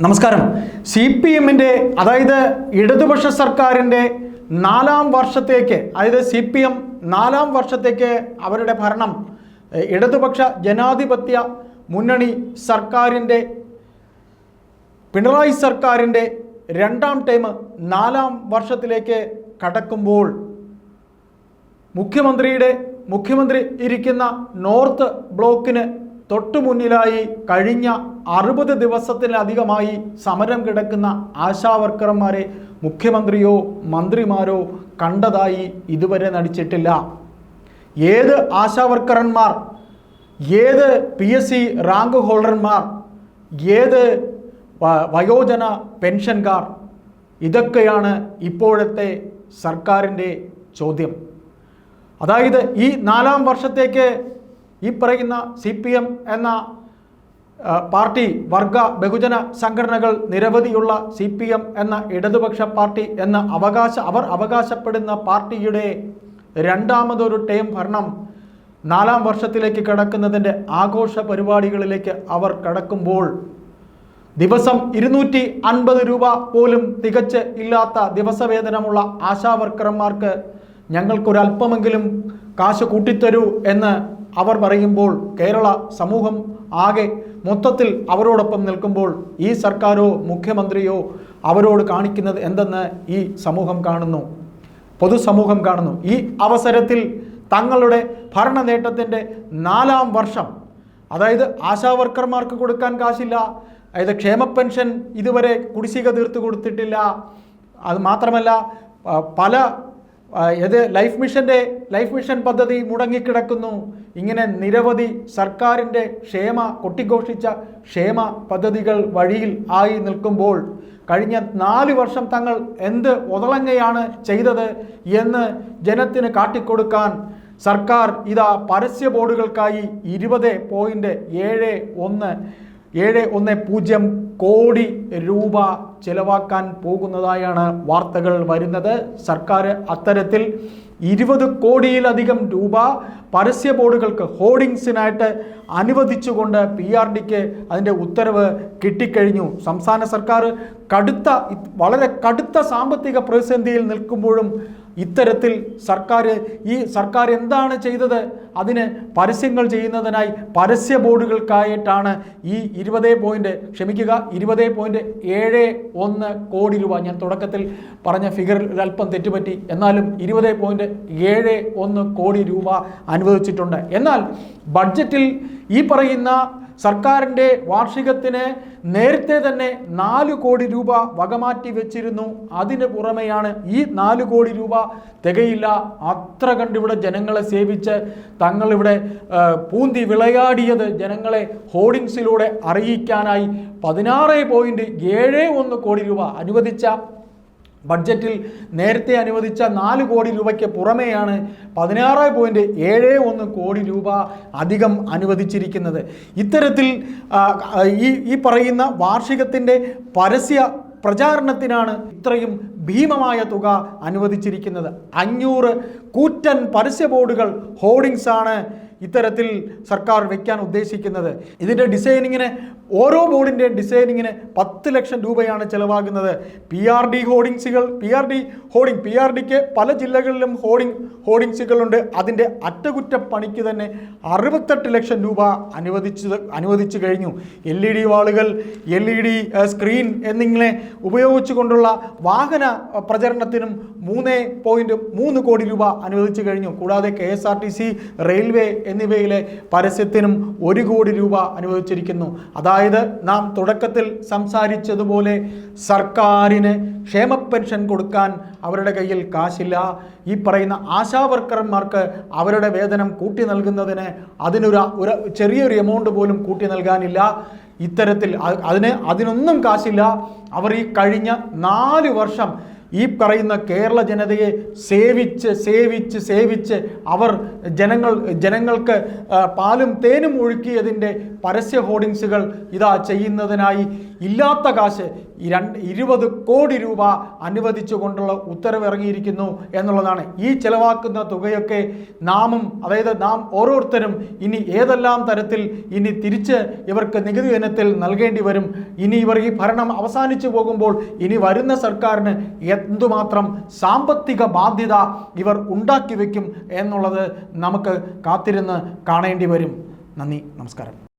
നമസ്കാരം. C P എമ്മിന്റെ അതായത് ഇടതുപക്ഷ സർക്കാരിന്റെ നാലാം വർഷത്തേക്ക് അതായത് സി പി എം നാലാം വർഷത്തേക്ക് അവരുടെ ഭരണം ഇടതുപക്ഷ ജനാധിപത്യ മുന്നണി സർക്കാരിന്റെ പിണറായി സർക്കാരിന്റെ രണ്ടാം ടൈം നാലാം വർഷത്തിലേക്ക് കടക്കുമ്പോൾ മുഖ്യമന്ത്രിയുടെ മുഖ്യമന്ത്രി ഇരിക്കുന്ന നോർത്ത് ബ്ലോക്കിന് തൊട്ടു മുന്നിലായി കഴിഞ്ഞ അറുപത് ദിവസത്തിലധികമായി സമരം കിടക്കുന്ന ആശാവർക്കർമാരെ മുഖ്യമന്ത്രിയോ മന്ത്രിമാരോ കണ്ടതായി ഇതുവരെ നടിച്ചിട്ടില്ല. ഏത് ആശാവർക്കർമാർ ഏത് പി എസ് സി റാങ്ക് ഹോൾഡർമാർ ഏത് വയോജന പെൻഷൻകാർ ഇതൊക്കെയാണ് ഇപ്പോഴത്തെ സർക്കാരിന്റെ ചോദ്യം. അതായത് ഈ നാലാം വർഷത്തേക്ക് ഈ പറയുന്ന സി പി എം എന്ന പാർട്ടി വർഗ ബഹുജന സംഘടനകൾ നിരവധിയുള്ള സി പി എം എന്ന ഇടതുപക്ഷ പാർട്ടി എന്ന അവകാശ അവർ അവകാശപ്പെടുന്ന പാർട്ടിയുടെ രണ്ടാമതൊരു ടേം ഭരണം നാലാം വർഷത്തിലേക്ക് കടക്കുന്നതിന്റെ ആഘോഷ പരിപാടികളിലേക്ക് അവർ കടക്കുമ്പോൾ ദിവസം ഇരുന്നൂറ്റി അൻപത് രൂപ പോലും തികച്ച് ഇല്ലാത്ത ദിവസവേതനമുള്ള ആശാവർക്കർമാർക്ക് ഞങ്ങൾക്കൊരല്പമെങ്കിലും കാശ് കൂട്ടിത്തരൂ എന്ന് അവർ പറയുമ്പോൾ കേരള സമൂഹം ആകെ മൊത്തത്തിൽ അവരോടൊപ്പം നിൽക്കുമ്പോൾ ഈ സർക്കാരോ മുഖ്യമന്ത്രിയോ അവരോട് കാണിക്കുന്നത് എന്തെന്ന് ഈ സമൂഹം കാണുന്നു? പൊതുസമൂഹം കാണുന്നു. ഈ അവസരത്തിൽ തങ്ങളുടെ ഭരണ നേട്ടത്തിന്റെ നാലാം വർഷം അതായത് ആശാവർക്കർമാർക്ക് കൊടുക്കാൻ കാശില്ല അതായത് ക്ഷേമ പെൻഷൻ ഇതുവരെ കുടിശ്ശിക തീർത്ത് കൊടുത്തിട്ടില്ല അത് മാത്രമല്ല പല ഏത് ലൈഫ് മിഷന്റെ ലൈഫ് മിഷൻ പദ്ധതി മുടങ്ങിക്കിടക്കുന്നു. ഇങ്ങനെ നിരവധി സർക്കാരിന്റെ ക്ഷേമ കൊട്ടിഘോഷിച്ച ക്ഷേമ പദ്ധതികൾ വഴിയിൽ ആയി നിൽക്കുമ്പോൾ കഴിഞ്ഞ നാല് വർഷം തങ്ങൾ എന്ത് ഒതളങ്ങയാണ് ചെയ്തത് എന്ന് ജനത്തിന് കാട്ടിക്കൊടുക്കാൻ സർക്കാർ ഇതാ പരസ്യ ബോർഡുകൾക്കായി ഇരുപത് പോയിന്റ് ഏഴ് ഒന്ന് ഏഴ് ഒന്ന് പൂജ്യം കോടി രൂപ ചിലവാക്കാൻ പോകുന്നതായാണ് വാർത്തകൾ വരുന്നത്. സർക്കാർ അത്തരത്തിൽ ഇരുപത് കോടിയിലധികം രൂപ പരസ്യ ബോർഡുകൾക്ക് ഹോർഡിങ്സിനായിട്ട് അനുവദിച്ചുകൊണ്ട് പി ആർ ഡിക്ക് അതിന്റെ ഉത്തരവ് കിട്ടിക്കഴിഞ്ഞു. സംസ്ഥാന സർക്കാർ കടുത്ത വളരെ കടുത്ത സാമ്പത്തിക പ്രതിസന്ധിയിൽ നിൽക്കുമ്പോഴും ഇത്തരത്തിൽ സർക്കാർ ഈ സർക്കാർ എന്താണ് ചെയ്തത്? അതിന് പരസ്യങ്ങൾ ചെയ്യുന്നതിനായി പരസ്യ ബോർഡുകൾക്കായിട്ടാണ് ഈ ഇരുപത് പോയിന്റ് ക്ഷമിക്കുക ഇരുപത് പോയിന്റ് ഏഴ് ഒന്ന് കോടി രൂപ. ഞാൻ തുടക്കത്തിൽ പറഞ്ഞ ഫിഗറിൽ അല്പം തെറ്റുപറ്റി. എന്നാലും ഇരുപത് പോയിന്റ് ഏഴ് ഒന്ന് കോടി രൂപ അനുവദിച്ചിട്ടുണ്ട്. എന്നാൽ ബഡ്ജറ്റിൽ ഈ പറയുന്ന സർക്കാരിന്റെ വാർഷികത്തിന് നേരത്തെ തന്നെ നാല് കോടി രൂപ വകമാറ്റി വെച്ചിരുന്നു. അതിന് പുറമെയാണ് ഈ നാല് കോടി രൂപ തികയില്ല. അത്ര കണ്ടിവിടെ ജനങ്ങളെ സേവിച്ച് തങ്ങളിവിടെ പൂന്തി വിളയാടിയത് ജനങ്ങളെ ഹോർഡിങ്സിലൂടെ അറിയിക്കാനായി പതിനാറ് പോയിന്റ് ഏഴ് ഒന്ന് കോടി രൂപ അനുവദിച്ച ബഡ്ജറ്റിൽ നേരത്തെ അനുവദിച്ച നാല് കോടി രൂപയ്ക്ക് പുറമെയാണ് പതിനാറ് പോയിന്റ് ഏഴ് ഒന്ന് കോടി രൂപ അധികം അനുവദിച്ചിരിക്കുന്നത്. ഇത്തരത്തിൽ ഈ ഈ പറയുന്ന വാർഷികത്തിന്റെ പരസ്യ പ്രചാരണത്തിനാണ് ഇത്രയും ഭീമമായ തുക അനുവദിച്ചിരിക്കുന്നത്. അഞ്ഞൂറ് കൂറ്റൻ പരസ്യ ബോർഡുകൾ ഹോർഡിങ്സാണ് ഇത്തരത്തിൽ സർക്കാർ വയ്ക്കാൻ ഉദ്ദേശിക്കുന്നത്. ഇതിന്റെ ഡിസൈനിങ്ങിന് ഓരോ ബോർഡിന്റെ ഡിസൈനിങ്ങിന് പത്ത് ലക്ഷം രൂപയാണ് ചിലവാകുന്നത്. P R D ഹോർഡിങ്സുകൾ P R D hoarding P R ഡിക്ക് പല ജില്ലകളിലും ഹോർഡിംഗ് ഹോർഡിങ്സുകളുണ്ട്. അതിന്റെ അറ്റകുറ്റപ്പണിക്ക് തന്നെ അറുപത്തെട്ട് ലക്ഷം രൂപ അനുവദിച്ചു അനുവദിച്ചു കഴിഞ്ഞു. എൽ ഇ ഡി വാളുകൾ എൽ ഇ ഡി സ്ക്രീൻ എന്നിങ്ങനെ ഉപയോഗിച്ചുകൊണ്ടുള്ള വാഹന പ്രചരണത്തിനും മൂന്ന് പോയിന്റ് മൂന്ന് കോടി രൂപ അനുവദിച്ചു കഴിഞ്ഞു. കൂടാതെ K S R T C railway എന്നിവയിലെ പരസ്യത്തിനും ഒരു കോടി രൂപ അനുവദിച്ചിരിക്കുന്നു. അതായത് നാം തുടക്കത്തിൽ സംസാരിച്ചതുപോലെ സർക്കാരിന് ക്ഷേമ പെൻഷൻ കൊടുക്കാൻ അവരുടെ കയ്യിൽ കാശില്ല. ഈ പറയുന്ന ആശാവർക്കർമാർക്ക് അവരുടെ വേതനം കൂട്ടി നൽകുന്നതിന് അതിനൊരു ഒരു ചെറിയൊരു എമൗണ്ട് പോലും കൂട്ടി നൽകാനില്ല. ഇത്തരത്തിൽ അതിന് അതിനൊന്നും കാശില്ല. അവർ ഈ കഴിഞ്ഞ നാല് വർഷം ഈ പറയുന്ന കേരള ജനതയെ സേവിച്ച് സേവിച്ച് സേവിച്ച് അവർ ജനങ്ങൾ ജനങ്ങൾക്ക് പാലും തേനും ഒഴുക്കിയതിന്റെ പരസ്യ ഹോർഡിങ്സുകൾ ഇതാ ചെയ്യുന്നതിനായി ഇല്ലാത്ത കാശ് രണ്ട് ഇരുപത് കോടി രൂപ അനുവദിച്ചുകൊണ്ടുള്ള ഉത്തരവ് ഇറങ്ങിയിരിക്കുന്നു എന്നുള്ളതാണ്. ഈ ചിലവാക്കുന്ന തുകയൊക്കെ നാമും അതായത് നാം ഓരോരുത്തരും ഇനി ഏതെല്ലാം തരത്തിൽ ഇനി തിരിച്ച് ഇവർക്ക് നികുതി ഇനത്തിൽ നൽകേണ്ടി വരും. ഇനി ഇവർ ഈ ഭരണം അവസാനിച്ചു പോകുമ്പോൾ ഇനി വരുന്ന സർക്കാരിന് എന്തുമാത്രം സാമ്പത്തിക ബാധ്യത ഇവർ ഉണ്ടാക്കി വയ്ക്കും എന്നുള്ളത് നമുക്ക് കാത്തിരുന്ന് കാണേണ്ടി വരും. നന്ദി നമസ്കാരം.